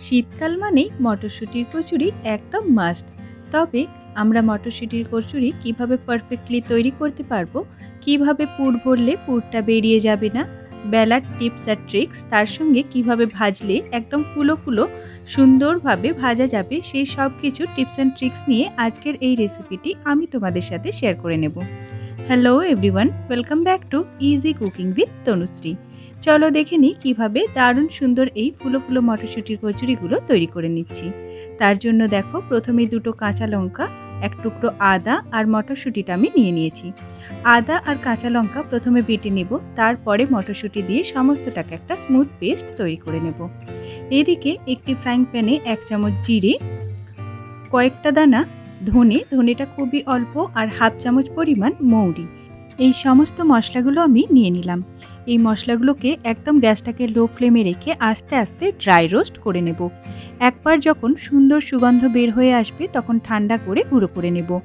শীতকাল মানেই মটরশুঁটির কচুরি একদম মাস্ট তবে আমরা মটরশুঁটির কচুরি কীভাবে পারফেক্টলি তৈরি করতে পারব? কীভাবে পুর ভরলে পুরটা বেরিয়ে যাবে না? বেলার টিপস আর ট্রিক্স তার সঙ্গে কীভাবে ভাজলে একদম ফুলো ফুলো, সুন্দরভাবে ভাজা যাবে, সেই সব কিছু টিপস অ্যান্ড ট্রিক্স নিয়ে আজকের এই রেসিপিটি আমি তোমাদের সাথে শেয়ার করে নেব। Hello everyone welcome back to easy cooking with Tanushree চলো দেখে নিই কীভাবে দারুণ সুন্দর এই ফুলো ফুলো মটরশুঁটির কচুরিগুলো তৈরি করে নিচ্ছি। তার জন্য দেখো প্রথমে দুটো কাঁচা লঙ্কা, এক টুকরো আদা আর মটরশুঁটিটা আমি নিয়ে নিয়েছি। আদা আর কাঁচা লঙ্কা প্রথমে বেটে নেব, তারপরে মটরশুঁটি দিয়ে সমস্তটাকে একটা স্মুথ পেস্ট তৈরি করে নেব। এদিকে একটি ফ্রাইং প্যানে এক চামচ জিরে, কয়েকটা দানা ধনে, ধনেটা খুবই অল্প আর হাফ চামচ পরিমাণ মৌরি। এই সমস্ত মশলাগুলো আমি নিয়ে নিলাম। এই মশলাগুলোকে একদম গ্যাসটাকে লো ফ্লেমে রেখে আস্তে আস্তে ড্রাই রোস্ট করে নেব। একবার যখন সুন্দর সুগন্ধ বের হয়ে আসবে, তখন ঠান্ডা করে গুঁড়ো করে নেব।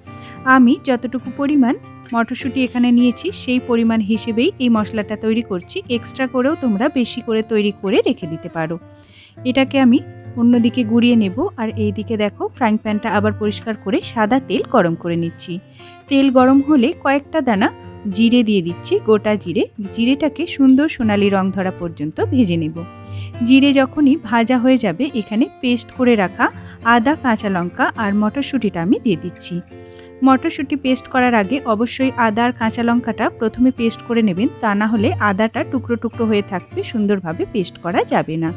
আমি যতটুকু পরিমাণ মটরশুঁটি এখানে নিয়েছি, সেই পরিমাণ হিসেবেই এই মশলাটা তৈরি করছি। এক্সট্রা করেও তোমরা বেশি করে তৈরি করে রেখে দিতে পারো। এটাকে আমি অন্যদিকে গুঁড়িয়ে নেব আর এই দিকে দেখো ফ্রাইং প্যানটা আবার পরিষ্কার করে সাদা তেল গরম করে নিচ্ছি। তেল গরম হলে কয়েকটা দানা জিরে দিয়ে দিচ্ছি, গোটা জিরে। জিরেটাকে সুন্দর সোনালি রং ধরা পর্যন্ত ভেজে নেব। জিরে যখনই ভাজা হয়ে যাবে, এখানে পেস্ট করে রাখা আদা, কাঁচা লঙ্কা আর মটরশুঁটিটা আমি দিয়ে দিচ্ছি। মটরশুঁটি পেস্ট করার আগে অবশ্যই আদা আর কাঁচা লঙ্কাটা প্রথমে পেস্ট করে নেবেন, তা না হলে আদাটা টুকরো টুকরো হয়ে থাকবে সুন্দরভাবে পেস্ট করা যাবে না।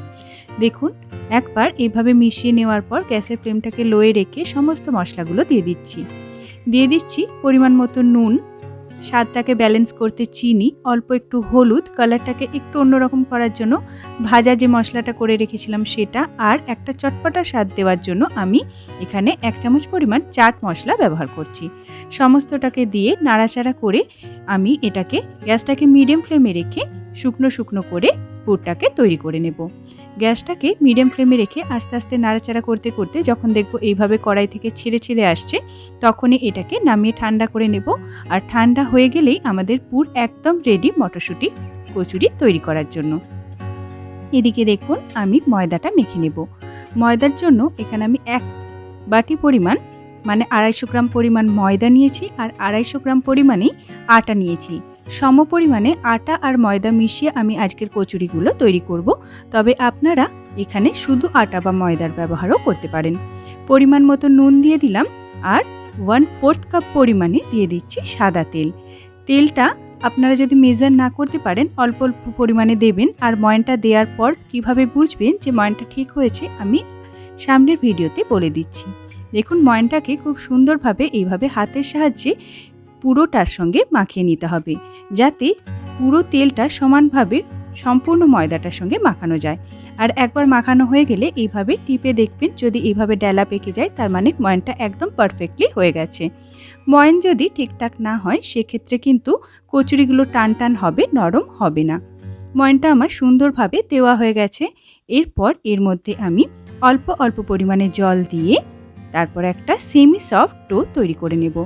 দেখুন একবার এইভাবে মিশিয়ে নেওয়ার পর গ্যাসের ফ্লেমটাকে লোয়ে রেখে সমস্ত মশলাগুলো দিয়ে দিচ্ছি। দিয়ে দিচ্ছি পরিমাণ মতো নুন, স্বাদটাকে ব্যালেন্স করতে চিনি, অল্প একটু হলুদ, কালারটাকে একটু অন্যরকম করার জন্য ভাজা যে মশলাটা করে রেখেছিলাম সেটা আর একটা চটপটা স্বাদ দেওয়ার জন্য আমি এখানে এক চামচ পরিমাণ চাট মশলা ব্যবহার করছি। সমস্তটাকে দিয়ে নাড়াচাড়া করে আমি এটাকে গ্যাসটাকে মিডিয়াম ফ্লেমে রেখে শুকনো শুকনো করে পুরটাকে তৈরি করে নেব। গ্যাসটাকে মিডিয়াম ফ্লেমে রেখে আস্তে আস্তে নাড়াচাড়া করতে করতে যখন দেখব এইভাবে কড়াই থেকে ছেড়ে ছেড়ে আসছে, তখনই এটাকে নামিয়ে ঠান্ডা করে নেব। আর ঠান্ডা হয়ে গেলেই আমাদের পুর একদম রেডি মটরশুঁটি কচুরি তৈরি করার জন্য। এদিকে দেখুন, আমি ময়দাটা মেখে নেব। ময়দার জন্য এখানে আমি এক বাটি পরিমাণ মানে আড়াইশো গ্রাম পরিমাণ ময়দা নিয়েছি আর আড়াইশো গ্রাম পরিমাণেই আটা নিয়েছি। সম পরিমাণে আটা আর ময়দা মিশিয়ে আমি আজকের কচুরিগুলো তৈরি করব। তবে আপনারা এখানে শুধু আটা বা ময়দার ব্যবহারও করতে পারেন। পরিমাণ মতো নুন দিয়ে দিলাম আর ওয়ান ফোর্থ কাপ পরিমাণে দিয়ে দিচ্ছি সাদা তেল। তেলটা আপনারা যদি মেজার না করতে পারেন, অল্প অল্প পরিমাণে দেবেন আর ময়নটা দেওয়ার পর কীভাবে বুঝবেন যে ময়নটা ঠিক হয়েছে, আমি সামনের ভিডিওতে বলে দিচ্ছি। দেখুন, ময়নটাকে খুব সুন্দরভাবে এইভাবে হাতের সাহায্যে পুরোটার সঙ্গে মাখিয়ে নিতে হবে, যাতে পুরো তেলটা সমানভাবে সম্পূর্ণ ময়দাটার সঙ্গে মাখানো যায়। আর একবার মাখানো হয়ে গেলে এইভাবে টিপে দেখবেন, যদি এইভাবে ডেলা পেকে যায়, তার মানে ময়নটা একদম পারফেক্টলি হয়ে গেছে। ময়ন যদি ঠিকঠাক না হয়, সেক্ষেত্রে কিন্তু কচুরিগুলো টান টান হবে, নরম হবে না। ময়নটা আমার সুন্দরভাবে দেওয়া হয়ে গেছে। এরপর এর মধ্যে আমি অল্প অল্প পরিমাণে জল দিয়ে তারপর একটা সেমি সফট ডো তৈরি করে নেব।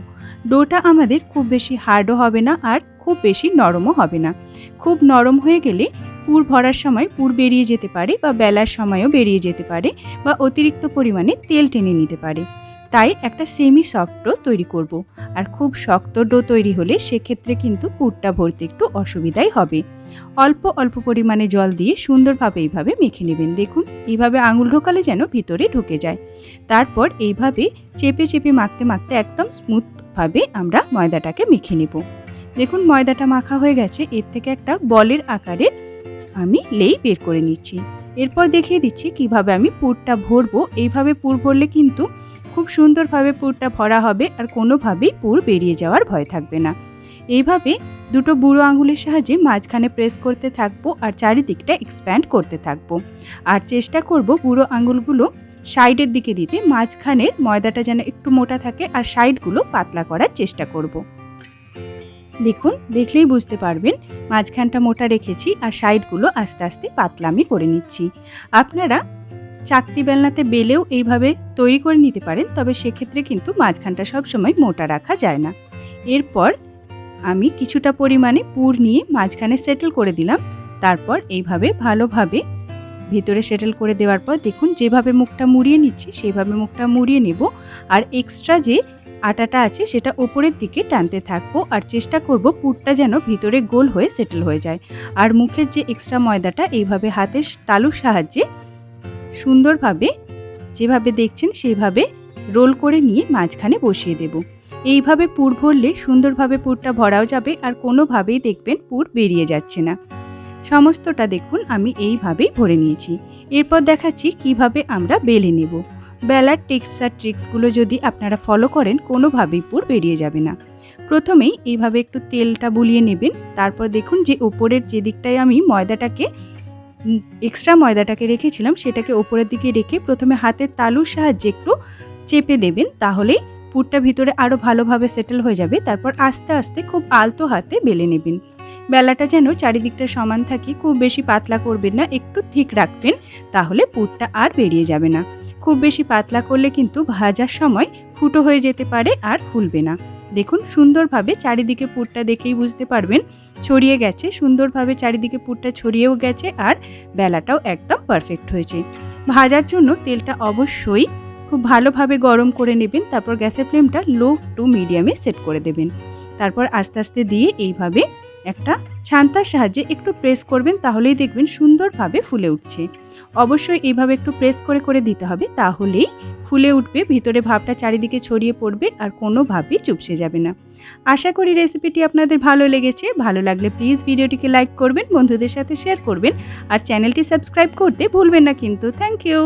ডোটা আমাদের খুব বেশি হার্ডও হবে না আর খুব বেশি নরমও হবে না। খুব নরম হয়ে গেলে পুর ভরার সময় পুর বেরিয়ে যেতে পারে বা বেলার সময়ও বেরিয়ে যেতে পারে বা অতিরিক্ত পরিমাণে তেল টেনে নিতে পারে। তাই একটা সেমি সফট ডো তৈরি করব। আর খুব শক্ত ডো তৈরি হলে সেক্ষেত্রে কিন্তু পুরটা ভরতে একটু অসুবিধাই হবে। অল্প অল্প পরিমাণে জল দিয়ে সুন্দরভাবে এইভাবে মেখে নেবেন। দেখুন, এইভাবে আঙুল ঢোকালে যেন ভিতরে ঢুকে যায়। তারপর এইভাবে চেপে চেপে মাখতে মাখতে একদম স্মুথভাবে আমরা ময়দাটাকে মেখে নেব। দেখুন, ময়দাটা মাখা হয়ে গেছে। এর থেকে একটা বলের আকারের আমি লেই বের করে নিচ্ছি। এরপর দেখিয়ে দিচ্ছি কীভাবে আমি পুরটা ভরবো। এইভাবে পুর ভরলে কিন্তু খুব সুন্দরভাবে পুরটা ভরা হবে আর কোনোভাবেই পুর বেরিয়ে যাওয়ার ভয় থাকবে না। এইভাবে দুটো বুড়ো আঙুলের সাহায্যে মাঝখানে প্রেস করতে থাকব আর চারিদিকটা এক্সপ্যান্ড করতে থাকব। আর চেষ্টা করব বুড়ো আঙুলগুলো সাইডের দিকে দিতে, মাঝখানের ময়দাটা যেন একটু মোটা থাকে আর সাইডগুলো পাতলা করার চেষ্টা করব। দেখুন, দেখলেই বুঝতে পারবেন মাঝখানটা মোটা রেখেছি আর সাইডগুলো আস্তে আস্তে পাতলা আমি করে নিচ্ছি। আপনারা চাকতি বেলনাতে বেলেও এইভাবে তৈরি করে নিতে পারেন, তবে সেক্ষেত্রে কিন্তু মাঝখানটা সবসময় মোটা রাখা যায় না। এরপর আমি কিছুটা পরিমাণে পুর নিয়ে মাঝখানে সেটেল করে দিলাম। তারপর এইভাবে ভালোভাবে ভিতরে সেটেল করে দেওয়ার পর দেখুন যেভাবে মুখটা মুড়িয়ে নিচ্ছি, সেইভাবে মুখটা মুড়িয়ে নেব। আর এক্সট্রা যে আটাটা আছে সেটা ওপরের দিকে টানতে থাকব আর চেষ্টা করব পুরটা যেন ভিতরে গোল হয়ে সেটেল হয়ে যায়। আর মুখের যে এক্সট্রা ময়দাটা, এইভাবে হাতের তালুর সাহায্যে সুন্দরভাবে যেভাবে দেখছেন সেইভাবে রোল করে নিয়ে মাঝখানে বসিয়ে দেব। এইভাবে পুর ভরলে সুন্দরভাবে পুরটা ভরাও যাবে আর কোনোভাবেই দেখবেন পুর বেরিয়ে যাচ্ছে না। সমস্তটা দেখুন আমি এইভাবেই ভরে নিয়েছি। এরপর দেখাচ্ছি কীভাবে আমরা বেলে নেব। বেলার টিপস আর ট্রিক্সগুলো যদি আপনারা ফলো করেন কোনোভাবেই পুর বেরিয়ে যাবে না। প্রথমেই এইভাবে একটু তেলটা বুলিয়ে নেবেন। তারপর দেখুন যে ওপরের যে দিকটায় আমি ময়দাটাকে এক্সট্রা ময়দাটাকে রেখেছিলাম, সেটাকে ওপরের দিকে রেখে প্রথমে হাতের তালুর সাহায্যে একটু চেপে দেবেন, তাহলেই পুরটা ভিতরে আরও ভালোভাবে সেটেল হয়ে যাবে। তারপর আস্তে আস্তে খুব আলতো হাতে বেলে নেবেন। বেলাটা যেন চারিদিকটা সমান থাকে, খুব বেশি পাতলা করবেন না, একটু ঠিক রাখবেন, তাহলে পুরটা আর বেরিয়ে যাবে না। খুব বেশি পাতলা করলে কিন্তু ভাজার সময় ফুটো হয়ে যেতে পারে আর ফুলবে না। দেখুন, সুন্দরভাবে চারিদিকে পুরটা দেখেই বুঝতে পারবেন। ছড়িয়ে গেছে, সুন্দরভাবে চারিদিকে পুরটা ছড়িয়েও গেছে আর বেলাটাও একদম পারফেক্ট হয়েছে। ভাজার জন্য তেলটা অবশ্যই খুব ভালোভাবে গরম করে নেবেন, তারপর গ্যাসের ফ্লেমটা লো টু মিডিয়ামে সেট করে দেবেন। তারপর আস্তে আস্তে দিয়ে এইভাবে একটা ছান্তার সাহায্যে একটু প্রেস করবেন, তাহলেই দেখবেন সুন্দরভাবে ফুলে উঠছে। অবশ্যই এইভাবে একটু প্রেস করে করে দিতে হবে, তাহলেই ফুলে উঠবে, ভিতরে ভাবটা চারিদিকে ছড়িয়ে পড়বে আর কোনোভাবেই চুপসে যাবে না। আশা করি রেসিপিটি আপনাদের ভালো লেগেছে। ভালো লাগলে প্লিজ ভিডিওটিকে লাইক করবেন, বন্ধুদের সাথে শেয়ার করবেন আর চ্যানেলটি সাবস্ক্রাইব করতে ভুলবেন না কিন্তু। Thank you.